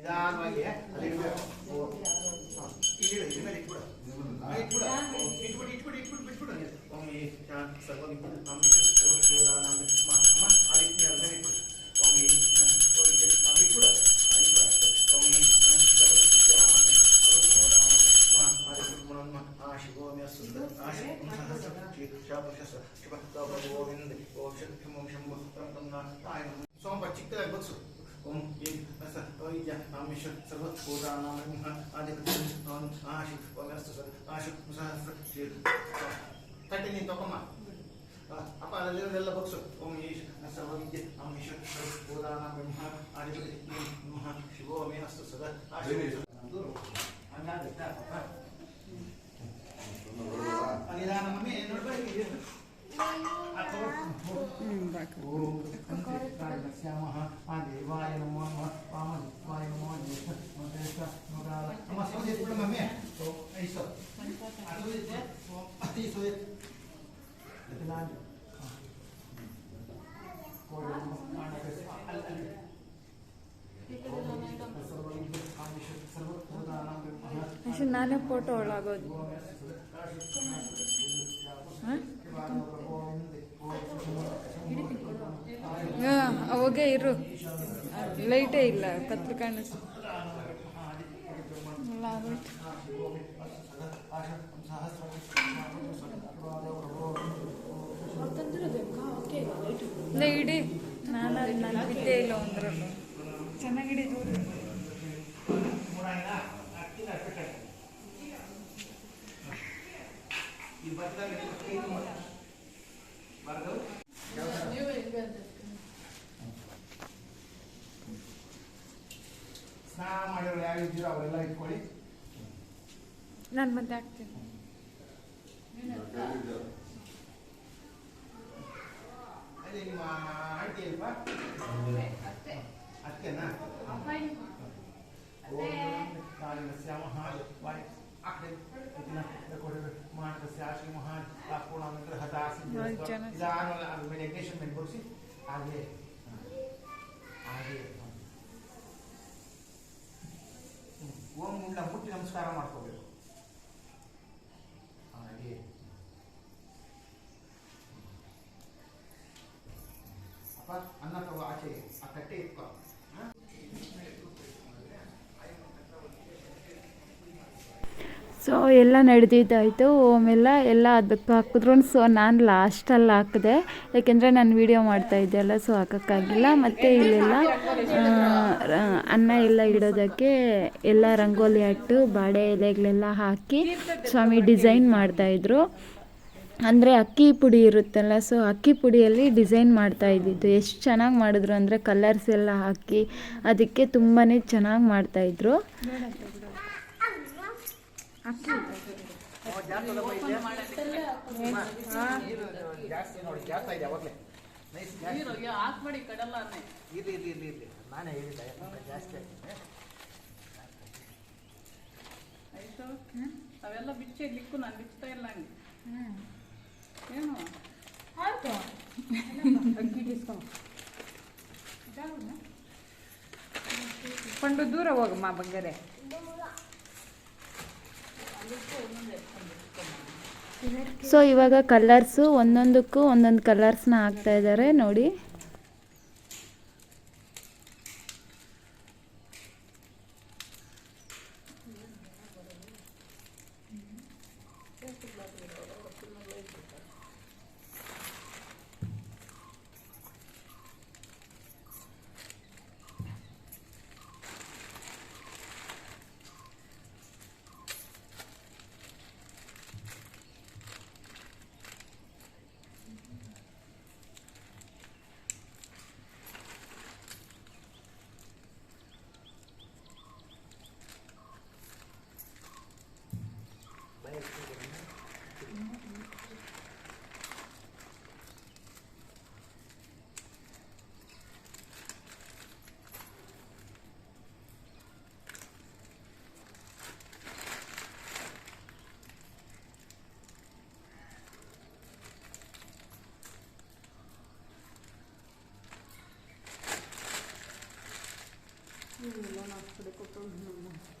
ನಿಧಾನವಾಗಿ ಅಲ್ಲಿ ಇಡ್ಬೇಕು. ಓ, ಹಾ, ಇಲ್ಲಿ ಇಡು, ಇಲ್ಲಿ ಮೇಲೆ ಇಟ್ಬಿಡು. ಹಾ, ಇಟ್ಬಿಡು. ಓ, ಇಟ್ಬಿಡು, ಇಟ್ಬಿಡು, ಇಟ್ಬಿಡು, ಬಿಟ್ಬಿಡು ನೀನು. ಓಂ ಈ ಶಾನ್ ಸರ್ವವಿಘ್ನ ನಾಮ ಸರ್ವಶಿವನಾಮ ಮ- ಅಮ್ಮ, ಆ ಇಟ್ಬಿಡು, ಅದ್ರ ಮೇಲೆ ಇಟ್ಬಿಡು. ಓಂ ಈ ಶಾನ್ ಸರ್ವವಿಘ್ನ ನಾಮ ಇಟ್ಬಿಡು. ಆ, ಇಟ್ಬಿಡು ಅಷ್ಟೇ. ಓಂ ಈ ಶಾನ್ ಸರ್ವಶಿವನಾಮ ಸರ್ವಶಿವನಾಮ ಮ- ಆ ಇಟ್ಬಿಡು, ಮುನಮ್ಮ, ಆ ಶಿವೋಮ್ಯ ಸುಂದರ, ಆ ಶಿವ ಸಹಸ್ರ, ಶ್ರೀ ಶಾಪಶಸ್ತ್ರ, ಶಿವ ಸ್ತೋತ್ರ ಗೋವಿಂದ, ಓಂ ಶಕ್ತಿ ಓಂ ಶಂಭು ಪ್ರಮತಂ ನಾರಾಯಣ ಸೋಮವಾರ ಚಿಕ್ಕದಾಗಿ ಬಗ್ಸು ಓಂ ಏಂ ಸ ವೈದ್ಯ ನಾಮೇಶ್ವರ ಸರ್ವ ಪೂಜಾ ನಾಮ ಆದಿಪತಿ ನಾನು ಆಶಿ ಓಮಸ್ತು ಸರ್ ಆಶು ಸಹಸ್ರ ಶ್ರೀ ತಟ್ಟೆ ನೀನು ತಗೊಮ್ಮ ಆ, ಅಪ್ಪ ಅಲ್ಲೆಲ್ಲ ಬಗ್ಸು ಓಂ ಈಶ್ ಸರ್ವ ವಿದ್ಯೆ ನಾಮೇಶ್ವರ ಸರ್ವ ಪೂಜಾ ನಾಮ ಆದಿಪತಿ ನಮಃ ಶಿವೋ ಮೇ ಅಸ್ತು ಸದಾ ಆಶು ಹಂಗಾಗುತ್ತೆ ಓಂ ಶ್ಯಾಮಃ ಆ ದೇವಾಯ ನಮಃ ವಾಮದೇವಾಯ ನಮಃ ಜ್ಯೇಷ್ಠ ಮಧ್ಯಸ್ಥ ಮಗಾಲ ಅಮ್ಮ ಸೋದೆ ಕೂಡ ಮಮ್ಮಿ ಸೊ ಐಸೋ ಅದು ಇದೆ ಅತಿ ಸೋದೆ ಇದನಾಂಜು ಕೋಡಿ ಮಾನಕ ಅಲ್ಲಿ ಅಲ್ಲಿ ಅಷ್ಟು ನಾನೇ ಫೋಟೋ ಒಳಗೋದು ಹಾಂ, ಅವಾಗೆ ಇರು. ಲೈಟೇ ಇಲ್ಲ, ಕತ್ಲು ಕಾಣಿಸ್ ಇಲ್ಲ, ಇಡಿ. ನಾನು ನಾನು ಬಿದ್ದೇ ಇಲ್ಲ ಒಂದ್ರಲ್ಲೂ. ಚೆನ್ನಾಗಿಡಿ, ದೂರ. ಈ ಮಾಡಿರೋರು ಯಾರು ಇದ್ದೀರೋ ಅವರೆಲ್ಲ ಇಟ್ಕೊಳ್ಳಿ. ನಾನು ಮತ್ತೆ ಹಾಕ್ತೀನಿ. ನಿಮ್ಮ ಆಂಟಿ ಅಲ್ವಾ? ಅತ್ತೆನಾ? ವಾಯ್ ಮಹಾನ್ ಹತಾಸಿ ಆಮೇಲೆ ಯಜ್ಞೇಶ್ವರ ಮೇಲೆ ಹಾಗೆ ಹಾಗೆ ಓಂ ಮುಟ್ಟಿ ನಮಸ್ಕಾರ ಮಾಡ್ಕೋಬೇಕು. ಹಾಗೆ. ಅಪ್ಪ ಅನ್ನ ತಗೋ ಆಚೆಗೆ? ಆ ತಟ್ಟೆ ಇಟ್ಕೋ. ಸೊ ಎಲ್ಲ ನಡೆದಿದ್ದಾಯಿತು. ಓಮೆಲ್ಲ ಎಲ್ಲ ಅದಕ್ಕೆ ಹಾಕಿದ್ರು ಸೊ ನಾನು ಲಾಸ್ಟಲ್ಲಿ ಹಾಕಿದೆ. ಯಾಕೆಂದರೆ ನಾನು ವೀಡಿಯೋ ಮಾಡ್ತಾ ಇದ್ದೆಲ್ಲ ಸೊ ಹಾಕೋಕ್ಕಾಗಿಲ್ಲ. ಮತ್ತು ಇಲ್ಲೆಲ್ಲ ಅನ್ನ ಎಲ್ಲ ಇಡೋದಕ್ಕೆ ಎಲ್ಲ ರಂಗೋಲಿ ಅಟ್ಟು ಬಾಳೆ ಎಲೆಗಳೆಲ್ಲ ಹಾಕಿ ಸ್ವಾಮಿ ಡಿಸೈನ್ ಮಾಡ್ತಾಯಿದ್ರು ಅಂದರೆ ಅಕ್ಕಿ ಪುಡಿ ಇರುತ್ತಲ್ಲ ಸೊ ಅಕ್ಕಿ ಪುಡಿಯಲ್ಲಿ ಡಿಸೈನ್ ಮಾಡ್ತಾ ಇದ್ದಿದ್ದು. ಎಷ್ಟು ಚೆನ್ನಾಗಿ ಮಾಡಿದ್ರು ಅಂದರೆ ಕಲರ್ಸ್ ಎಲ್ಲ ಹಾಕಿ, ಅದಕ್ಕೆ ತುಂಬಾ ಚೆನ್ನಾಗಿ ಮಾಡ್ತಾಯಿದ್ರು ನಾನೇ ಹೇಳಿದ್ದೆ ಜಾಸ್ತಿ ಆಯ್ತು ಅವೆಲ್ಲ ಬಿಚ್ಚಿಡ್ಲಿಕ್ಕೂ ನಾನು ಬಿಚ್ತಾ ಇಲ್ಲ ಹಂಗೆ ಏನು ಕೊಂಡು ದೂರ ಹೋಗಮ್ಮ ಬಂಗಾರೆ. ಸೊ ಇವಾಗ ಕಲರ್ಸು ಒಂದೊಂದಕ್ಕೂ ಒಂದೊಂದು ಕಲರ್ಸ್ನ ಹಾಕ್ತಾ ಇದ್ದಾರೆ ನೋಡಿ. Não, não, não, não, não, não, não.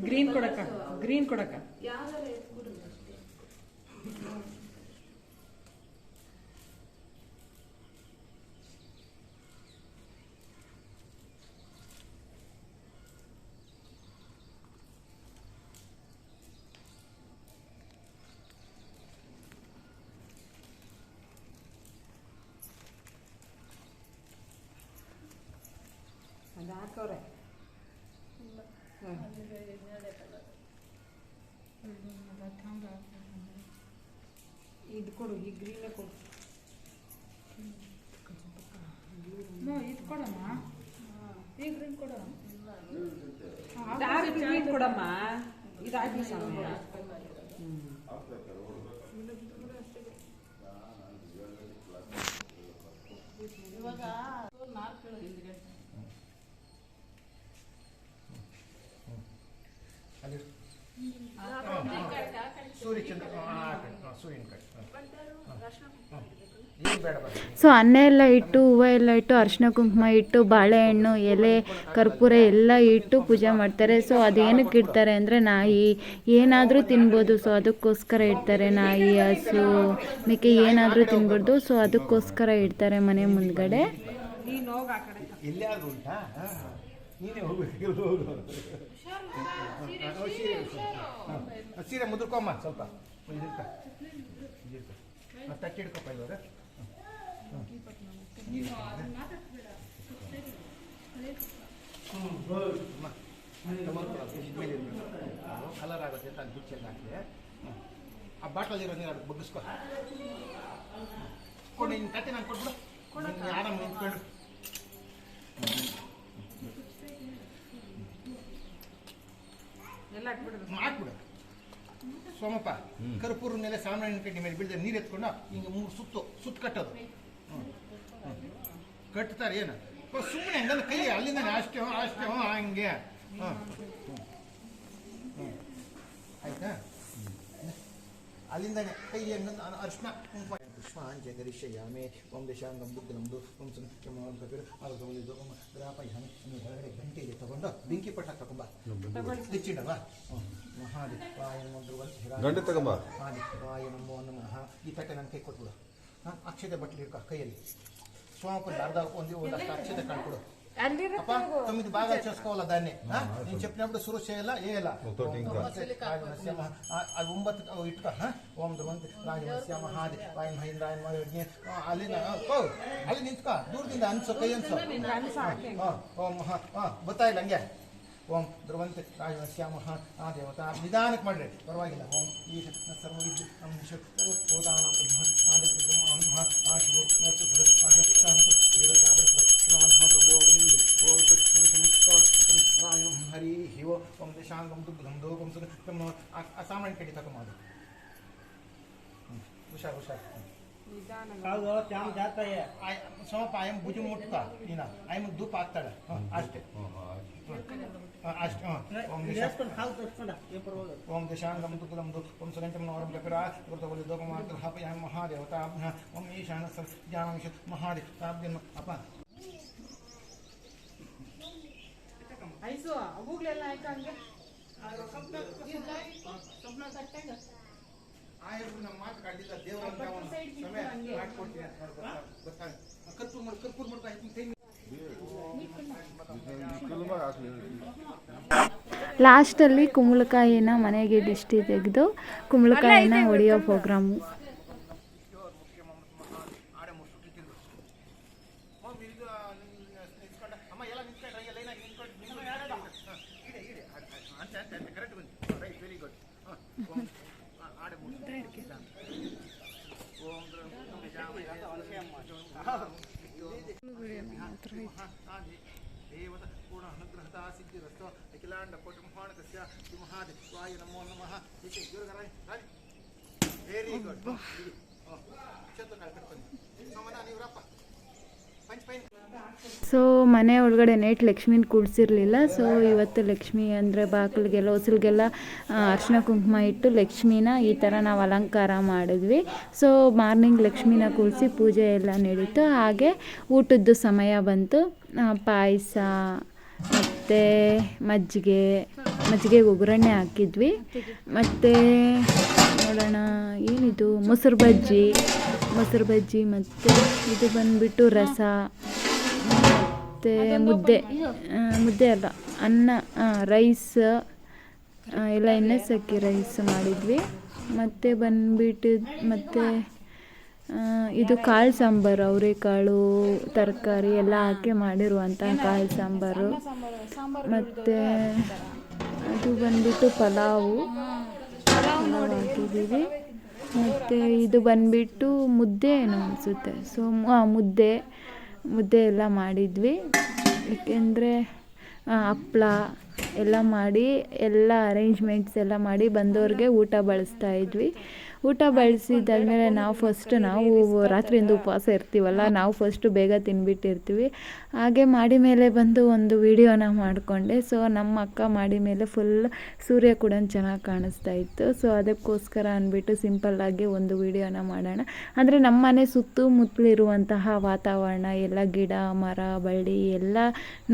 Green ಕೊಡಕ್ಕ ಗ್ರೀನ್ ಕೊಡಕ ಅದು ಹಾಕವ್ರೆ ಇದು ಕೊಡು ಈ ಗ್ರೀನೇ ಕೊಡು. ಇದು ಕೊಡಮ್ಮ? ಈ ಗ್ರೀನ್ ಕೊಡು. ಡಾರ್ಕ್ ಗ್ರೀನ್ ಕೊಡಮ್ಮ. ಇದಾಗಿ ಇವಾಗ ನಾಲ್ಕು ಕೀಳು ಹಿಂದ್ಗಡೆ ಅಲ್ಲಿ ಸೂರ್ಯಚಂದ್ರ ಸೂರ್ಯನ ಕಡೆ ಏನು ಬೇಡ ಬೇಡ ಸೊ ಅನ್ನ ಎಲ್ಲ ಇಟ್ಟು ಹೂವು ಎಲ್ಲ ಇಟ್ಟು ಅರಿಶಿನ ಕುಂಕುಮ ಇಟ್ಟು ಬಾಳೆಹಣ್ಣು ಎಲೆ ಕರ್ಪೂರ ಎಲ್ಲ ಇಟ್ಟು ಪೂಜೆ ಮಾಡ್ತಾರೆ. ಸೊ ಅದೇನಕ್ಕೆ ಇಡ್ತಾರೆ ಅಂದರೆ ನಾಯಿ. ಏನಾದರೂ ತಿನ್ಬೋದು. ಸೊ ಅದಕ್ಕೋಸ್ಕರ ಇಡ್ತಾರೆ ನಾಯಿ ಹಸು ಮೇಕೆ ಏನಾದರೂ ತಿನ್ಬಾರ್ದು. ಸೊ ಅದಕ್ಕೋಸ್ಕರ ಇಡ್ತಾರೆ ಮನೆ ಮುಂದ್ಗಡೆ. ಸೀರೆ ಮುದ್ರಕೊಮ್ಮ ಸ್ವಲ್ಪ. ಇದಿರ್ಕ ಇದಿರ್ಕ ತಟ್ಟೆ ಹಿಡ್ಕೊಪ್ಪ ಇವಾಗ ಕಲರ್ ಆಗುತ್ತೆ ಅಂತ ಅಲ್ಲಿ ಬಿಚ್ಚಲ್ಲಿ ಹಾಕಿ ಆ ಬಾಟಲ್ ನೀರು ಅದಕ್ಕೆ ಬಗ್ಗಿಸ್ಕೊ ಕೊಡಿ ನಿನ್ನ ತಟ್ಟೆ ನಾನು ಕೊಟ್ಬಿಡು ನೀನು ಆರಾಮ್ ನಿಂತ್ಕೊಂಡು ಎಲ್ಲ ಹಾಕ್ಬಿಡ್ರಿ ಮಾಡ್ಬಿಡು ಸೋಮಪ್ಪ, ಕರ್ಪೂರ ಮೇಲೆ ಸಾಮಾನ್ಯ ಕಡ್ಡಿ ಮೇಲೆ ಬೀಳ್ದೆ ನೀರು ಎತ್ಕೊಂಡು ಹಿಂಗೆ ಮೂರು ಸುತ್ತು ಸುತ್ತು ಕಟ್ಟೋದು. ಕಟ್ತಾರೆ ಏನು? ಸುಮ್ಮನೆ ಹಂಗಲ್ಲ ಕೈ ಅಲ್ಲಿಂದ ಅಷ್ಟೇ ಅಷ್ಟೇ ಹಂಗೆ. ಆಯ್ತಾ? ಅಲ್ಲಿಂದಾನೆ ಕೈ ಅರ್ಶನ ಪುಷ್ಪಾಂಜ ಗರಿಷ್ಯಾಮೆ ಓಂ ದಶಾಂಗಂ ದುಗ್ಗನಂದು ಓಂ ಸಂ ಕೆಮ್ಮಂ ಕಪಿರ ಅದು ತಗೊಂಡಿದ್ದು ಓಂ ಗ್ರಾಪಯಾಮಿ ಇನ್ನು ಹೊರಗಡೆ ಗಂಟೆಗೆ ತಗೊಂಡು ಬೆಂಕಿ ಪಟ್ಟ ತಗೊಂಬ ಹೆಚ್ಚಿಡವ ನಮೋ ಗಂಟೆ ತಗೊಂಬ. ಆದಿ ವಾಯ ನಮೋ ನಮಃ ಈ ತಟ್ಟೆ ನನ್ನ ಕೈ ಕೊಟ್ಬಿಡು ಹಾಂ ಅಕ್ಷತೆ ಬಟ್ಲಿ ಕೈಯಲ್ಲಿ ಸೋಮಪ್ಪನ ಅರ್ಧ ಒಂದು ಒಂದಷ್ಟು ಅಕ್ಷತೆ ಕಾಣ್ಕೊಡು ಅಪ್ಪ తొమ్మిది బాగా చేసుకోవాలా దాన్ని ఆ? నేను చెప్పినప్పుడు సురక్ష చేయాలా వేయాలా ఒకటి ఇంకా. రాజమస్య మహా అది ಒಂಬತ್ತು ಅವು ಇಟ್ಕೊ ಹಾ ಓಂ ಧ್ರುವಂತಿ ರಾಜಮಸ್ಯ ಮಹಾದಿ ವಾಯನ್ ಮಹೇಂದ್ರಾಯನ್ ಮಹೇಜ್ಞ ಅಲ್ಲಿನ ಓ ಅಲ್ಲಿ ನಿಂತ್ಕೊ ದೂರದಿಂದ ಅನ್ಸೋ ಕೈ ಅನ್ಸೋ ಹಾ, ಓಂ ಮಹಾ ಹಾ ಗೊತ್ತಾಯಿಲ್ಲ ಹಂಗೆ ಓಂ ಧ್ರುವಂತಿ ರಾಜಮಸ್ಯ ಮಹಾ ಆ ದೇವತಾ ನಿಧಾನಕ್ಕೆ ಮಾಡ್ರಿ ಪರವಾಗಿಲ್ಲ ಓಂ ಈಶ ಸರ್ವವಿದ್ಯು ನಮ್ ವಿಶ್ವ ಸರ್ವೋದಾನ ಬ್ರಹ್ಮ ಆದಿ ಬ್ರಹ್ಮ ಬ್ರಹ್ಮ ಆ ಶಿವೋ ನಸ್ತು ಸುರ हरि हिव ओम दिशांगम तो गंधो ओम सुन तुम असामान्य केटी तक मारो उषा उषा ಕಾದು ತ್ಯಾಮ್ ಜಾತಾಯ ಸ್ವಲ್ಪ ಆಯಮ್ ಭುಜ ಮುಟ್ತ ನೀನ ಆಯಮ್ ಧೂಪ ಹಾಕ್ತಾಳೆ ಅಷ್ಟೇ ಅಷ್ಟೇ ಓಂ ದಿಶಾಂಗಂ ತುಕುಲಂ ಓಂ ಸುಗಂಚಂ ನವರಂ ಲಕರ ಕೃತವಲಿ ದೋಗಮಾತ್ರ ಹಪಯಾಮ ಮಹಾದೇವತಾಭ್ಯ ಓಂ ಈಶಾನ ಜ್ಞಾನಂಶ ಮಹಾದೇವತಾಭ್ಯ ಅಪ ಇದು ಹೂಗಳೆಲ್ಲ ಆಯ್ತು ಲಾಸ್ಟಲ್ಲಿ ಕುಂಬಳಕಾಯಿನ ಮನೆಗೆ ಡಿಸ್ಟಿ ತೆಗೆದು ಕುಂಬಳಕಾಯಿನ ಹೊಡೆಯೋ ಪ್ರೋಗ್ರಾಮು ಓ ಮಿರಿದು ನಿಂತ್ಕೊಂಡ ಅಮ್ಮ ಎಲ್ಲ ನಿಂತ್ಕೊಂಡ್ರೆ ಎಲ್ಲ ಲೈನಾಗಿ ನಿಂತ್ಕೊಂಡು ನಿಂತ್ಕೊಂಡು ಇಡೆ ಇಡೆ ಅಂತ ಅಂತ ಅಂತ ಕರೆಕ್ಟ್ ಬಂದು ರೈಟ್ ವೆರಿ ಗುಡ್ ಓಂ ಆಡೆ ಮುಸುಟಿ ಓಂ ದ್ರಂ ದೇವತ ಪೂರ್ಣ ಅನುಗ್ರಹದ ಸಿದ್ಧಿರಸ್ತು ಅಖಿಲಾಂಡ ಕೋಟಿ ಮಹಾಣಕಸ್ಯ ಶ್ರೀ ಮಹಾದೇವಾಯ ನಮೋ ನಮಃ ಹೀಗೆ ಇವ್ರಿಗಾರ ವೆರಿ ಗುಡ್ ಕ್ಷೇತ್ರ ಕಳ್ಕೊಂಡು ಸೋಮನ ನೀವ್ರಪ್ಪ ಪಂಚ್ ಪೈನ್ ಸೊ ಮನೆ ಒಳಗಡೆ ನೈಟ್ ಲಕ್ಷ್ಮಿನ ಕೂಡಿಸಿರ್ಲಿಲ್ಲ. ಸೊ ಇವತ್ತು ಲಕ್ಷ್ಮಿ ಅಂದರೆ ಬಾಗಿಲಿಗೆಲ್ಲ, ಹೊಸಲಿಗೆಲ್ಲ ಅರ್ಶಿನ ಕುಂಕುಮ ಇಟ್ಟು ಲಕ್ಷ್ಮಿನ ಈ ಥರ ನಾವು ಅಲಂಕಾರ ಮಾಡಿದ್ವಿ. ಸೊ ಮಾರ್ನಿಂಗ್ ಲಕ್ಷ್ಮಿನ ಕೂಡಿಸಿ ಪೂಜೆ ಎಲ್ಲ ನಡೀತು. ಹಾಗೆ ಊಟದ್ದು ಸಮಯ ಬಂತು. ಪಾಯಸ ಮತ್ತು ಮಜ್ಜಿಗೆ ಮಜ್ಜಿಗೆಗೆ ಒಗ್ಗರಣೆ ಹಾಕಿದ್ವಿ. ಮತ್ತು ನೋಡೋಣ, ಏನಿದು? ಮೊಸರು ಬಜ್ಜಿ. ಮೊಸರು ಬಜ್ಜಿ ಮತ್ತು ಇದು ಬಂದುಬಿಟ್ಟು ರಸ ಮತ್ತು ಮುದ್ದೆ. ಮುದ್ದೆ ಅಲ್ಲ ಅನ್ನ ರೈಸ್ ಎಲ್ಲ ಎಣ್ಣೆ ಸಕ್ಕಿ ರೈಸ್ ಮಾಡಿದ್ವಿ. ಮತ್ತು ಬಂದುಬಿಟ್ಟು ಮತ್ತು ಇದು ಕಾಳು ಸಾಂಬಾರು ಅವರೆಕಾಳು ತರಕಾರಿ ಎಲ್ಲ ಹಾಕಿ ಮಾಡಿರುವಂಥ ಕಾಳು ಸಾಂಬಾರು. ಮತ್ತು ಅದು ಬಂದುಬಿಟ್ಟು ಪಲಾವು. ಪಲಾವ್ ಹಾಕಿದ್ದೀವಿ. ಮತ್ತು ಇದು ಬಂದುಬಿಟ್ಟು ಮುದ್ದೆ ಏನೋ ಅನಿಸುತ್ತೆ. ಸೊ ಮುದ್ದೆ ಮುದ್ದೆ ಎಲ್ಲ ಮಾಡಿದ್ವಿ. ಏಕೆಂದರೆ ಹಪ್ಪಳ ಎಲ್ಲ ಮಾಡಿ, ಎಲ್ಲ ಅರೇಂಜ್ಮೆಂಟ್ಸ್ ಎಲ್ಲ ಮಾಡಿ ಬಂದವ್ರಿಗೆ ಊಟ ಬಡಿಸ್ತಾ ಇದ್ವಿ. ಊಟ ಬಡಿಸಿದ್ದಾದ್ಮೇಲೆ ನಾವು ಫಸ್ಟ್ ನಾವು ರಾತ್ರಿಯಿಂದ ಉಪವಾಸ ಇರ್ತೀವಲ್ಲ, ನಾವು ಫಸ್ಟು ಬೇಗ ತಿನ್ಬಿಟ್ಟಿರ್ತೀವಿ. ಹಾಗೆ ಮಾಡಿ ಮೇಲೆ ಬಂದು ಒಂದು ವಿಡಿಯೋನ ಮಾಡಿಕೊಂಡೆ. ಸೊ ನಮ್ಮ ಅಕ್ಕ ಮಾಡಿ ಮೇಲೆ ಫುಲ್ ಸೂರ್ಯ ಕೂಡ ಚೆನ್ನಾಗಿ ಕಾಣಿಸ್ತಾ ಇತ್ತು. ಸೊ ಅದಕ್ಕೋಸ್ಕರ ಅಂದ್ಬಿಟ್ಟು ಸಿಂಪಲ್ಲಾಗಿ ಒಂದು ವಿಡಿಯೋನ ಮಾಡೋಣ. ಅಂದರೆ ನಮ್ಮ ಮನೆ ಸುತ್ತಮುತ್ತಲಿರುವಂತಹ ವಾತಾವರಣ, ಎಲ್ಲ ಗಿಡ, ಮರ, ಬಳ್ಳಿ ಎಲ್ಲ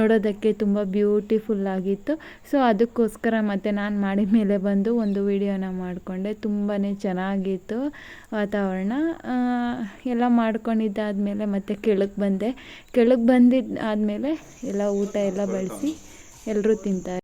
ನೋಡೋದಕ್ಕೆ ತುಂಬ ಬ್ಯೂಟಿಫುಲ್ ಆಗಿತ್ತು. ಸೊ ಅದಕ್ಕೋಸ್ಕರ ಮತ್ತು ನಾನು ಮಾಡಿ ಮೇಲೆ ಬಂದು ಒಂದು ವಿಡಿಯೋನ ಮಾಡಿಕೊಂಡೆ. ತುಂಬಾ ಚೆನ್ನಾಗಿತ್ತು ವಾತಾವರಣ. ಎಲ್ಲ ಮಾಡ್ಕೊಂಡಿದ್ದಾದಮೇಲೆ ಮತ್ತೆ ಕೆಳಗೆ ಬಂದೆ. ಕೆಳಗೆ ಬಂದಿದ್ದು ಆದಮೇಲೆ ಎಲ್ಲ ಊಟ ಎಲ್ಲ ಬಡಿಸಿ ಎಲ್ಲರೂ ತಿಂತಾರೆ